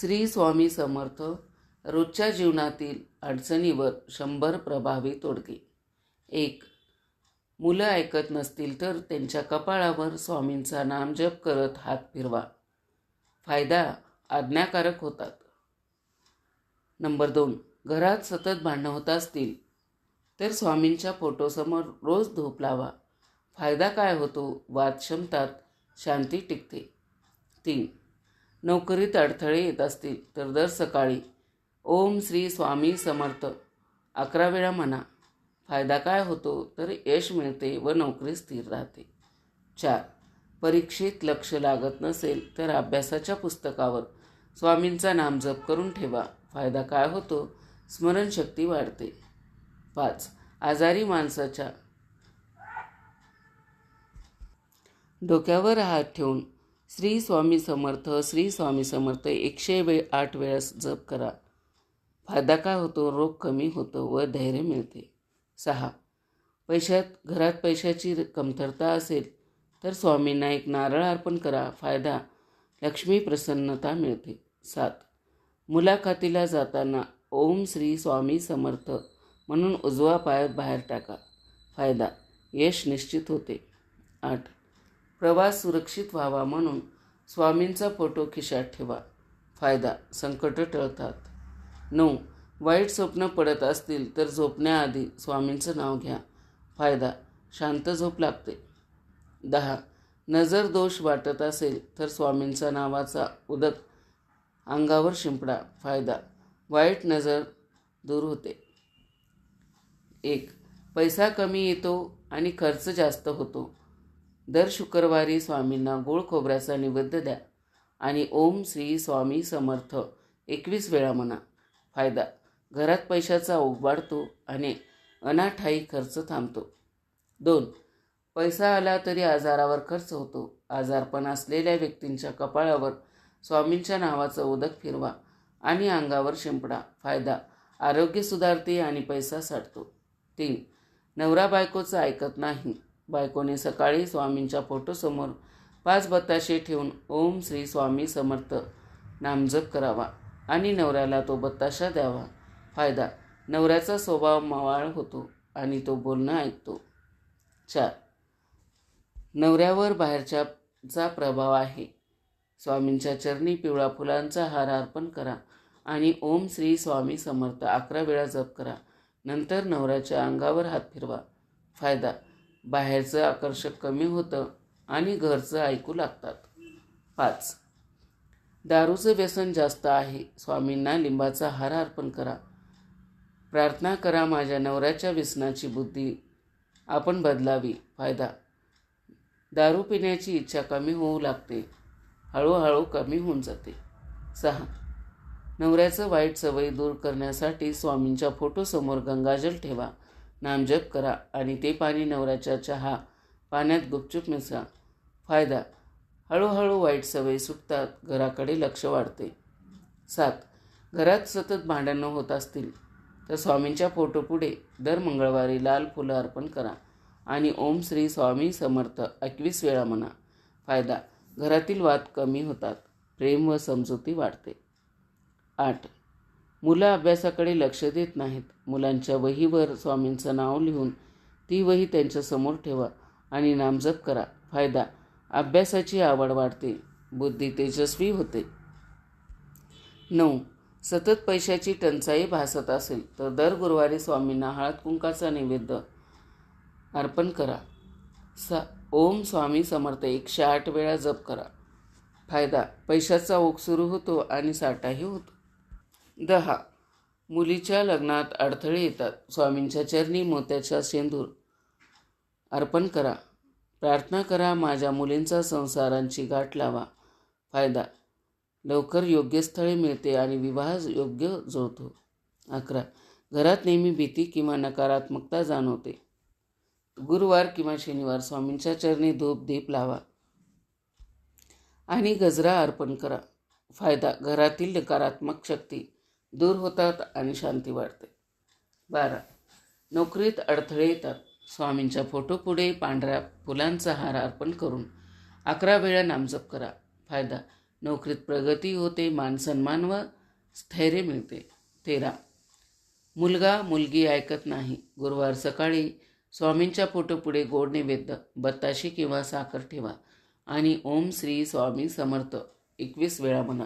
श्री स्वामी समर्थ रोजच्या जीवनातील अडचणीवर शंभर प्रभावी तोडगे. एक मुलं ऐकत नसतील तर त्यांच्या कपाळावर स्वामींचा नामजप करत हात फिरवा. फायदा आज्ञाकारक होतात. नंबर दोन घरात सतत भांडणं होत असतील तर स्वामींच्या फोटोसमोर रोज धूप लावा. फायदा काय होतो? वाद क्षमतात शांती टिकते. तीन नोकरीत अडथळे येत असतील तर दर सकाळी ओम श्री स्वामी समर्थ. अकरा वेळा म्हणा फायदा काय होतो तर यश मिळते व नोकरी स्थिर राहते. चार परीक्षेत लक्ष लागत नसेल तर अभ्यासाच्या पुस्तकावर स्वामींचा नामजप करून ठेवा. फायदा काय होतो? स्मरणशक्ती वाढते. पाच आजारी माणसाच्या डोक्यावर हात ठेवून श्री स्वामी समर्थ श्री स्वामी समर्थ एकशे वे आठ वेळेस जप करा. फायदा काय होतो? रोग कमी होतो व धैर्य मिळते. सहा. पैशात घरात पैशाची कमतरता असेल तर स्वामींना एक नारळ अर्पण करा. फायदा लक्ष्मी प्रसन्नता मिळते. सात. मुलाखतीला जाताना ओम श्री स्वामी समर्थ म्हणून उजवा पायात बाहेर टाका. फायदा यश निश्चित होते. आठ. प्रवास सुरक्षित व्हावा म्हणून स्वामींचा फोटो खिशात ठेवा. फायदा संकट टळतात. नऊ वाईट स्वप्न पडत असतील तर झोपण्याआधी स्वामींचं नाव घ्या. फायदा शांत झोप लागते. दहा नजर दोष वाटत असेल तर स्वामींचा नावाचा उदक अंगावर शिंपडा. फायदा वाईट नजर दूर होते. एक पैसा कमी येतो आणि खर्च जास्त होतो. दर शुक्रवारी स्वामींना गोळ खोबऱ्याचा निवेद्य द्या आणि ओम श्री स्वामी समर्थ. एकवीस वेळा म्हणा. फायदा घरात पैशाचा ओघ वाढतो आणि अनाठाई खर्च थांबतो. दोन पैसा आला तरी आजारावर खर्च होतो. आजारपण असलेल्या व्यक्तींच्या कपाळावर स्वामींच्या नावाचं उदक फिरवा आणि अंगावर शिंपडा. फायदा आरोग्य सुधारते आणि पैसा साठतो. तीन नवरा बायकोचं ऐकत नाही. बायकोने सकाळी स्वामींच्या फोटोसमोर पाच बत्ताशे ठेवून ओम श्री स्वामी समर्थ नामजप करावा आणि नवऱ्याला तो बत्ताशा द्यावा. फायदा नवऱ्याचा स्वभाव मवाळ होतो आणि तो बोलणं ऐकतो. चार नवऱ्यावर बाहेरच्याचा प्रभाव आहे. स्वामींच्या चरणी पिवळा फुलांचा हार अर्पण करा आणि ओम श्री स्वामी समर्थ अकरा वेळा जप करा. नंतर नवऱ्याच्या अंगावर हात फिरवा. फायदा बाहेरचं आकर्षक कमी होतं आणि घरचं ऐकू लागतात. पाच. दारूचं व्यसन जास्त आहे. स्वामींना लिंबाचा हार अर्पण करा. प्रार्थना करा माझ्या नवऱ्याच्या व्यसनाची बुद्धी आपण बदलावी. फायदा. दारू पिण्याची इच्छा कमी होऊ लागते. हळूहळू कमी होऊन जाते. सहा. नवऱ्याचं वाईट सवयी दूर करण्यासाठी स्वामींच्या फोटोसमोर गंगाजल ठेवा. नामजप करा आणि ते पाणी नवऱ्याच्या चहा पाण्यात गुपचूप मिसळा. फायदा हळूहळू वाईट सवयी सुटतात घराकडे लक्ष वाढते. सात घरात सतत भांडणं होत असतील तर स्वामींच्या फोटोपुढे दर मंगळवारी लाल फुलं अर्पण करा आणि ओम श्री स्वामी समर्थ एकवीस वेळा म्हणा. फायदा घरातील वाद कमी होतात प्रेम व समजुती वाढते. आठ मुलं अभ्यासाकडे लक्ष देत नाहीत. मुलांच्या वहीवर स्वामींचं नाव लिहून ती वही त्यांच्यासमोर ठेवा आणि नामजप करा. फायदा अभ्यासाची आवड वाढते. बुद्धी तेजस्वी होते. नऊ सतत पैशाची टंचाई भासत असेल तर दर गुरुवारी स्वामींना हळद कुंकाचा नैवेद्य अर्पण करा. सा ओम स्वामी समर्थ एकशे आठ वेळा जप करा. फायदा पैशाचा ओघ सुरू होतो आणि साठाही होतो. दहा. मुलीच्या लग्नात अडथळे येतात. स्वामींच्या चरणी मोत्याच्या शेंदूर अर्पण करा. प्रार्थना करा माझ्या मुलींचा संसारांची गाठ लावा. फायदा. लवकर योग्य स्थळे मिळते आणि विवाह योग्य जुळतो अकरा. घरात नेहमी भीती किंवा नकारात्मकता जाणवते. गुरुवार किंवा शनिवार स्वामींच्या चरणी धूप दीप लावा. आणि गजरा अर्पण करा. फायदा. घरातील नकारात्मक शक्ती. दूर होतात आणि शांती वाढते. बारा. नोकरीत अडथळे येतात. स्वामींच्या फोटोपुढे पांढऱ्या फुलांचा हार अर्पण करून अकरा वेळा नामजप करा. फायदा. नोकरीत प्रगती होते मानसन्मान व स्थैर्य मिळते. तेरा. मुलगा मुलगी ऐकत नाही. गुरुवार सकाळी स्वामींच्या फोटोपुढे गोड नैवेद्य बत्ताशी किंवा साखर ठेवा आणि ओम श्री स्वामी समर्थ. एकवीस वेळा म्हणा.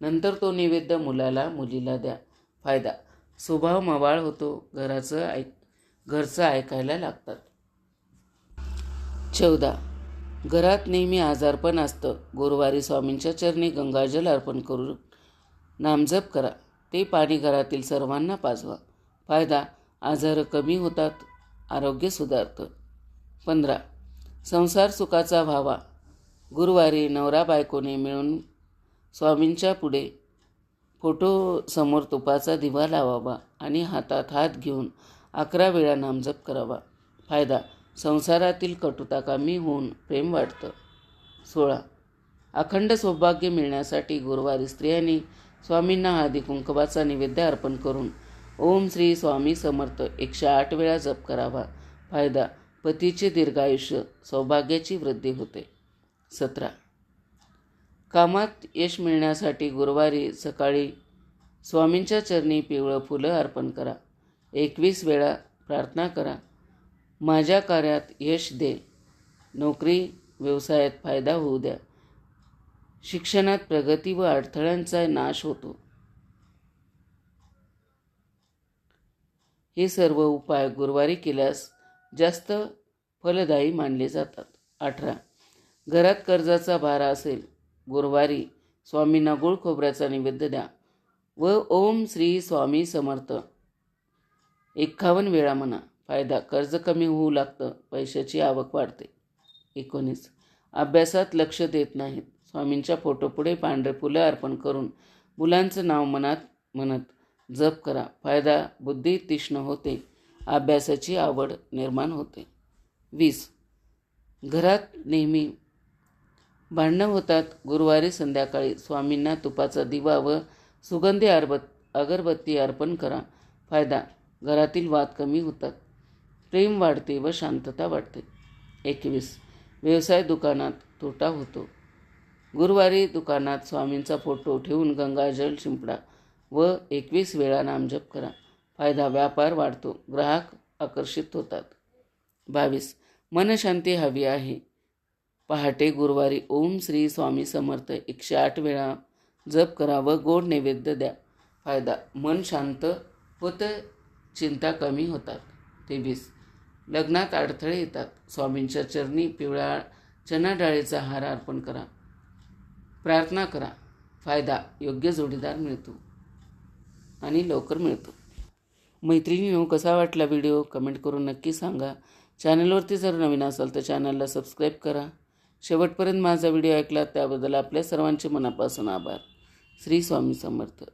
नंतर तो नैवेद्य मुलाला मुलीला द्या. फायदा. स्वभाव मवाळ होतो. घराचं ऐक घरचं ऐकायला लागतात. चौदा. घरात नेहमी आजारपण असतं. गुरुवारी स्वामींच्या चरणी गंगाजल अर्पण करून नामजप करा. ते पाणी घरातील सर्वांना पाजवा. फायदा. आजार कमी होतात. आरोग्य सुधारतं. पंधरा. संसार सुखाचा व्हावा. गुरुवारी नवरा बायकोने मिळून स्वामींच्या पुढे फोटोसमोर तुपाचा दिवा लावावा आणि हातात हात घेऊन अकरा वेळा नामजप करावा. फायदा संसारातील कटुता कमी होऊन प्रेम वाढतं. सोळा अखंड सौभाग्य मिळण्यासाठी गुरुवारी स्त्रियांनी स्वामींना हळदी कुंकवाचा नैवेद्य अर्पण करून ओम श्री स्वामी समर्थ एकशे आठ वेळा जप करावा. फायदा पतीचे दीर्घायुष्य सौभाग्याची वृद्धी होते. सतरा कामात यश मिळण्यासाठी गुरुवारी सकाळी स्वामींच्या चरणी पिवळं फुलं अर्पण करा. एकवीस वेळा प्रार्थना करा. माझ्या कार्यात यश दे. नोकरी व्यवसायात फायदा होऊ द्या. शिक्षणात प्रगती व अडथळ्यांचा नाश होतो. हे सर्व उपाय गुरुवारी केल्यास जास्त फलदायी मानले जातात. अठरा. घरात कर्जाचा भारा असेल गुरुवारी स्वामींना गुळ खोबऱ्याचा निवेद्य द्या व ओम श्री स्वामी समर्थ. एकावन्न वेळा म्हणा फायदा कर्ज कमी होऊ लागतं पैशाची आवक वाढते. एकोणीस अभ्यासात लक्ष देत नाहीत. स्वामींच्या फोटोपुढे पांढरे फुलं अर्पण करून मुलांचं नाव मनात म्हणत जप करा. फायदा बुद्धी तीक्ष्ण होते. अभ्यासाची आवड निर्माण होते. वीस घरात नेहमी भांडणं होतात. गुरुवारी संध्याकाळी स्वामींना तुपाचा दिवा व सुगंधी अरबत अगरबत्ती अर्पण करा. फायदा घरातील वाद कमी होतात. प्रेम वाढते व शांतता वाढते. एकवीस व्यवसाय दुकानात तोटा होतो. गुरुवारी दुकानात स्वामींचा फोटो ठेवून गंगाजल शिंपडा व एकवीस वेळा नामजप करा. फायदा व्यापार वाढतो. ग्राहक आकर्षित होतात. बावीस मनशांती हवी आहे. पहाटे गुरुवारी ओम श्री स्वामी समर्थ एकशे आठ वेळा जप करा व गोड नैवेद्य द्या. फायदा मन शांत होतं चिंता कमी होतात. तेवीस लग्नात अडथळे येतात. स्वामींच्या चरणी पिवळ्या चना डाळीचा हार अर्पण करा. प्रार्थना करा. फायदा योग्य जोडीदार मिळतो आणि लवकर मिळतो. मैत्रिणीनो कसा वाटला व्हिडिओ? कमेंट करून नक्की सांगा. चॅनलवरती जर नवीन असाल तर चॅनलला सबस्क्राईब करा. शेवटपर्यंत माझा व्हिडिओ ऐकला त्याबद्दल आपल्या सर्वांचे मनापासून आभार. श्री स्वामी समर्थ.